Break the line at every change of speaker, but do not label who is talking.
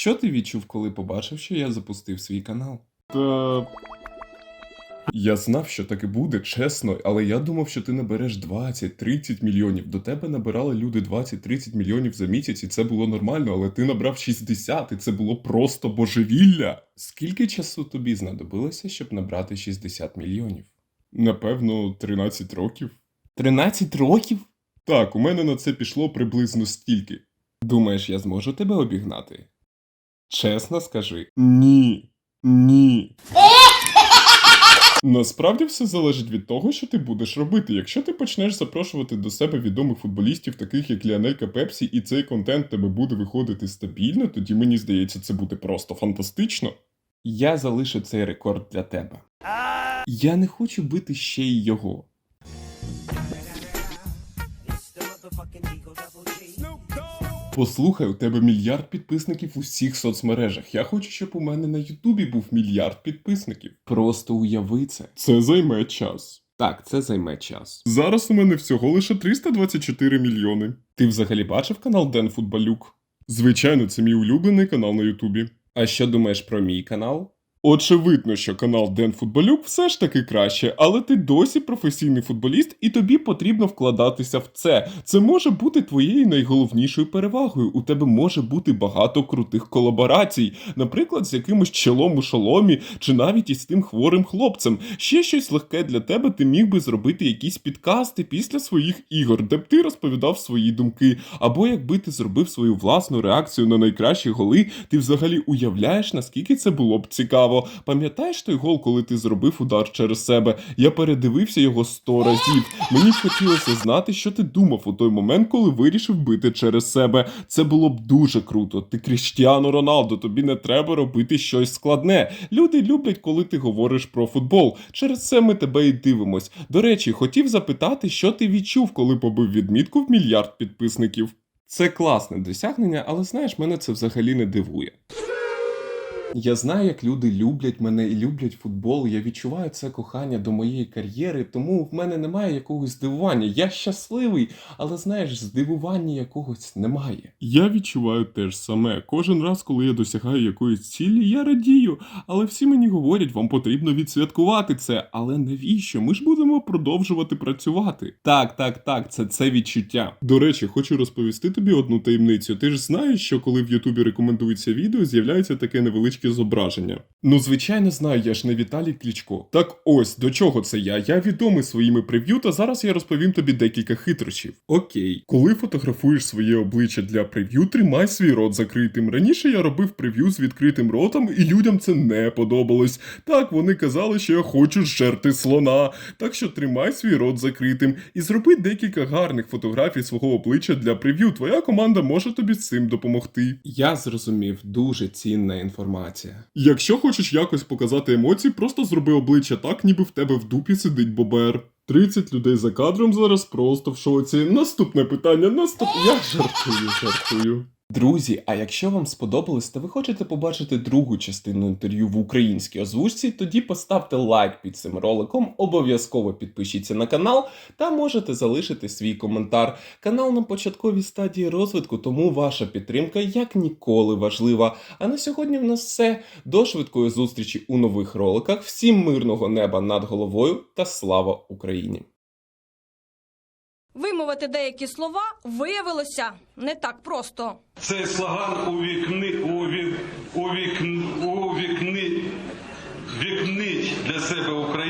Що ти відчув, коли побачив, що я запустив свій канал? Та. Я знав, що так і буде, чесно, але я думав, що ти набереш 20-30 мільйонів. До тебе набирали люди 20-30 мільйонів за місяць, і це було нормально, але ти набрав 60, і це було просто божевілля. Скільки часу тобі знадобилося, щоб набрати 60 мільйонів? Напевно, 13 років. 13 років? Так, у мене на це пішло приблизно стільки. Думаєш, я зможу тебе обігнати? Чесно скажи. Ні. Ні. Насправді все залежить від того, що ти будеш робити. Якщо ти почнеш запрошувати до себе відомих футболістів, таких як Ліанелька Пепсі, і цей контент тебе буде виходити стабільно, тоді мені здається, це буде просто фантастично. Я залишу цей рекорд для тебе. Я не хочу бити ще й його. Послухай, у тебе мільярд підписників у всіх соцмережах. Я хочу, щоб у мене на Ютубі був мільярд підписників. Просто уяви це. Це займе час. Так, це займе час. Зараз у мене всього лише 324 мільйони. Ти взагалі бачив канал Ден Футболюк? Звичайно, це мій улюблений канал на Ютубі. А що думаєш про мій канал? Очевидно, що канал Ден Футболюк все ж таки краще, але ти досі професійний футболіст, і тобі потрібно вкладатися в це. Це може бути твоєю найголовнішою перевагою. У тебе може бути багато крутих колаборацій, наприклад, з якимось челом у шоломі, чи навіть із тим хворим хлопцем. Ще щось легке для тебе, ти міг би зробити якісь підкасти після своїх ігор, де б ти розповідав свої думки. Або якби ти зробив свою власну реакцію на найкращі голи, ти взагалі уявляєш, наскільки це було б цікаво. Пам'ятаєш той гол, коли ти зробив удар через себе? Я передивився його сто разів. Мені хотілося знати, що ти думав у той момент, коли вирішив бити через себе. Це було б дуже круто. Ти Кріштіану Роналдо, тобі не треба робити щось складне. Люди люблять, коли ти говориш про футбол. Через це ми тебе і дивимось. До речі, хотів запитати, що ти відчув, коли побив відмітку в мільярд підписників. Це класне досягнення, але знаєш, мене це взагалі не дивує. Я знаю, як люди люблять мене і люблять футбол. Я відчуваю це кохання до моєї кар'єри, тому в мене немає якогось здивування. Я щасливий, але знаєш, здивування якогось немає. Я відчуваю те ж саме. Кожен раз, коли я досягаю якоїсь цілі, я радію. Але всі мені говорять, вам потрібно відсвяткувати це. Але навіщо? Ми ж будемо продовжувати працювати. Так, так, так, це це відчуття. До речі, хочу розповісти тобі одну таємницю. Ти ж знаєш, що коли в Ютубі рекомендується відео, з'являється таке невеличке зображення. Ну, звичайно, знаю, я ж не Віталій Клічко. Так ось до чого це я? Я відомий своїми прев'ю, та зараз я розповім тобі декілька хитрощів. Окей, коли фотографуєш своє обличчя для прев'ю, тримай свій рот закритим. Раніше я робив прев'ю з відкритим ротом, і людям це не подобалось. Так, вони казали, що я хочу жерти слона. Так що тримай свій рот закритим і зроби декілька гарних фотографій свого обличчя для прев'ю. Твоя команда може тобі з цим допомогти. Я зрозумів, дуже цінна інформація. Якщо хочеш якось показати емоції, просто зроби обличчя так, ніби в тебе в дупі сидить бобер. 30 людей за кадром зараз просто в шоці. Наступне питання, наступ. Я жартую, жартую. Друзі, а якщо вам сподобалось та ви хочете побачити другу частину інтерв'ю в українській озвучці, тоді поставте лайк під цим роликом, обов'язково підпишіться на канал та можете залишити свій коментар. Канал на початковій стадії розвитку, тому ваша підтримка як ніколи важлива. А на сьогодні в нас все. До швидкої зустрічі у нових роликах. Всім мирного неба над головою та слава Україні!
Вимовити деякі слова виявилося не так просто.
Цей слоган у вікни у вік, у вікни, вікни, для себе Україну.